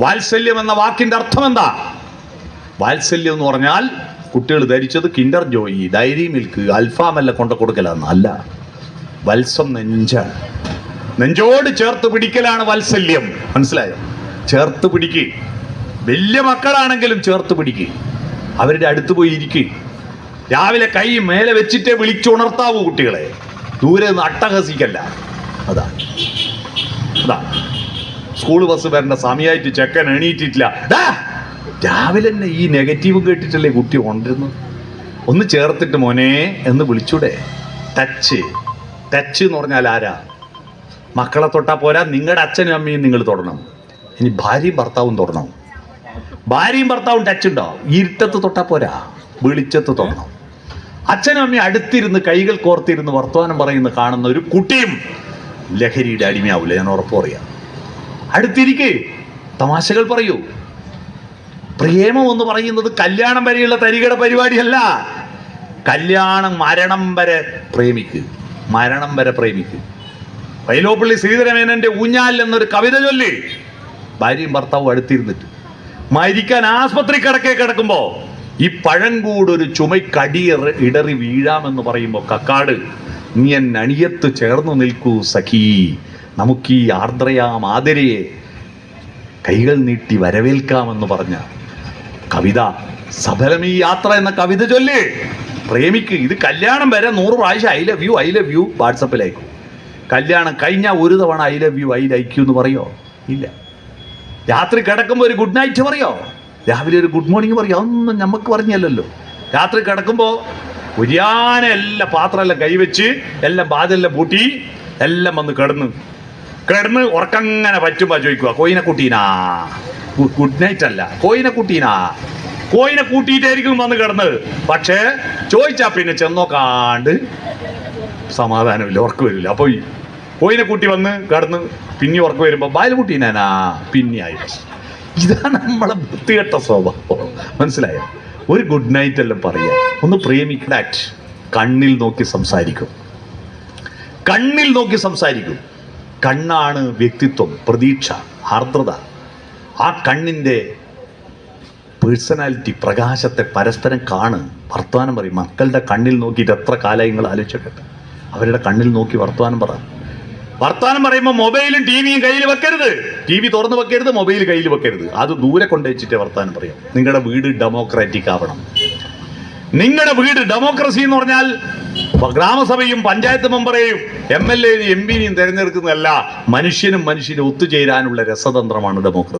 വാത്സല്യം എന്ന വാക്കിന്റെ അർത്ഥം എന്താ? വാത്സല്യം എന്ന് പറഞ്ഞാൽ കുട്ടികൾ ധരിച്ചത് കിൻഡർ ജോയി ഡയറി മിൽക്ക് അൽഫാമെല്ലാം കൊണ്ട കൊടുക്കലാന്ന്. അല്ല വത്സം നെഞ്ചാണ് നെഞ്ചോട് ചേർത്ത് പിടിക്കലാണ് വാത്സല്യം. മനസ്സിലായോ? ചേർത്ത് പിടിക്ക്. വലിയ മക്കളാണെങ്കിലും ചേർത്ത് പിടിക്ക്. അവരുടെ അടുത്ത് പോയി ഇരിക്ക്. രാവിലെ കൈ മേലെ വെച്ചിട്ടേ വിളിച്ചുണർത്താവൂ കുട്ടികളെ. ദൂരെ നിന്ന് അട്ടഹസിക്കല്ല. അതാ. അതാ. സ്കൂൾ ബസ് വരേണ്ട സമയമായിട്ട് ചെക്കൻ എണീറ്റിട്ടില്ല. രാവിലെ തന്നെ ഈ നെഗറ്റീവ് കേട്ടിട്ടല്ലേ കുട്ടി കൊണ്ടിരുന്നത്? ഒന്ന് ചേർത്തിട്ട് മോനെ എന്ന് വിളിച്ചൂടെ. ടച്ച് ടച്ച് എന്ന് പറഞ്ഞാൽ ആരാ? മക്കളെ തൊട്ടാ പോരാ നിങ്ങളുടെ അച്ഛനും അമ്മയും നിങ്ങൾ തൊടണം. ഇനി ഭാര്യയും ഭർത്താവും തൊടണം. ഭാര്യയും ഭർത്താവും ടച്ച് ഉണ്ടോ? ഇരുട്ടത്ത് തൊട്ടാ പോരാ വെളിച്ചത്ത് തൊടണം. അച്ഛനും അമ്മയും അടുത്തിരുന്ന് കൈകൾ കോർത്തിരുന്ന് വർത്തമാനം പറയുന്ന കാണുന്ന ഒരു കുട്ടിയും ലഹരിയുടെ അടിമയാവില്ല ഞാൻ ഉറപ്പ് പറയാം. അടുത്തിരിക്കെ. തമാശകൾ പറയൂ. പ്രേമം എന്ന് പറയുന്നത് കല്യാണം വരെയുള്ള തരികട പരിപാടിയല്ല. കല്യാണം മരണം വരെ പ്രേമിക്ക്. മരണം വരെ പ്രേമിക്ക്. വൈലോപ്പള്ളി ശ്രീധരമേനന്റെ ഊഞ്ഞാൽ എന്നൊരു കവിത ചൊല്ലി. ഭാര്യയും ഭർത്താവും അടുത്തിരുന്നിട്ട്. മരിക്കാൻ ആസ്പത്രി കിടക്കെ കിടക്കുമ്പോ ഈ പഴങ്കൂട് ഒരു ചുമയ്ക്കടി ഇടറി വീഴാമെന്ന് പറയുമ്പോ കക്കാട് നീ എന്നണിയത്ത് ചേർന്ന് നിൽക്കൂ സഖീ. നമുക്ക് ഈ ആർദ്രയാം ആദരയെ കൈകൾ നീട്ടി വരവേൽക്കാമെന്ന് പറഞ്ഞ കവിത സഫലം ഈ യാത്ര എന്ന കവിത ചൊല്ല്. പ്രേമിക്ക് ഇത് കല്യാണം വരെ നൂറ് പ്രാവശ്യം I love you I love you വാട്സപ്പിൽ അയക്കും. കല്യാണം കഴിഞ്ഞാൽ ഒരു തവണ I love you I like you എന്ന് പറയോ? ഇല്ല. രാത്രി കിടക്കുമ്പോൾ ഒരു ഗുഡ് നൈറ്റ് പറയോ? രാവിലെ ഒരു ഗുഡ് മോർണിംഗ് പറയോ? ഒന്നും നമുക്ക് പറഞ്ഞല്ലോ രാത്രി കിടക്കുമ്പോൾ ഉരിയാന എല്ലാ പാത്രമെല്ലാം കൈവച്ച് എല്ലാം ബാതെല്ലാം പൂട്ടി എല്ലാം വന്ന് കിടന്ന് കിടന്ന് ഉറക്കങ്ങനെ പറ്റുമ്പോ ചോദിക്കുക കോയിനെ കുട്ടീനാ? ഗുഡ് നൈറ്റ് അല്ല. കോയിനെ കുട്ടീനാ? കോയിനെ കൂട്ടിയിട്ടായിരിക്കും വന്ന് കിടന്നത് പക്ഷേ ചോദിച്ചാ പിന്നെ ചെന്നോക്കാണ്ട് സമാധാനമില്ല ഉറക്കം വരില്ല അപ്പോൾ കോയിനെ കൂട്ടി വന്ന് കടന്ന് പിന്നെ ഉറക്കം വരുമ്പോൾ ബാൽ പിന്നെ ആയിട്ട്. ഇതാണ് നമ്മളെ വൃത്തികെട്ട സ്വഭാവം. മനസ്സിലായോ? ഒരു ഗുഡ് നൈറ്റ് എല്ലാം പറയാ. ഒന്ന് പ്രേമിക്കട കണ്ണിൽ നോക്കി സംസാരിക്കും. കണ്ണിൽ നോക്കി സംസാരിക്കും. കണ്ണാണ് വ്യക്തിത്വം പ്രതീക്ഷ ആർദ്രത. ആ കണ്ണിന്റെ പേഴ്സണാലിറ്റി പ്രകാശത്തെ പരസ്പരം കാണ്. വർത്തമാനം പറയും. മക്കളുടെ കണ്ണിൽ നോക്കിയിട്ട് എത്ര കാലം നിങ്ങൾ ആലോചിച്ചിട്ട് അവരുടെ കണ്ണിൽ നോക്കി വർത്തമാനം പറ. വർത്തമാനം പറയുമ്പോൾ മൊബൈലും ടി വിയും കയ്യിൽ വെക്കരുത്. ടി വി തുറന്ന് വെക്കരുത് മൊബൈൽ കയ്യിൽ വെക്കരുത്. അത് ദൂരെ കൊണ്ടുവച്ചിട്ട് വർത്തമാനം പറയാം. നിങ്ങളുടെ വീട് ഡെമോക്രാറ്റിക് ആവണം. നിങ്ങളുടെ വീട് ഡെമോക്രസി എന്ന് പറഞ്ഞാൽ ഗ്രാമസഭയും പഞ്ചായത്ത് മെമ്പറേയും എം എൽ എയും എം പിനെയും തിരഞ്ഞെടുക്കുന്നതല്ല മനുഷ്യനും മനുഷ്യനും ഒത്തുചേരാനുള്ള രസതന്ത്രമാണ് ഡെമോക്രസി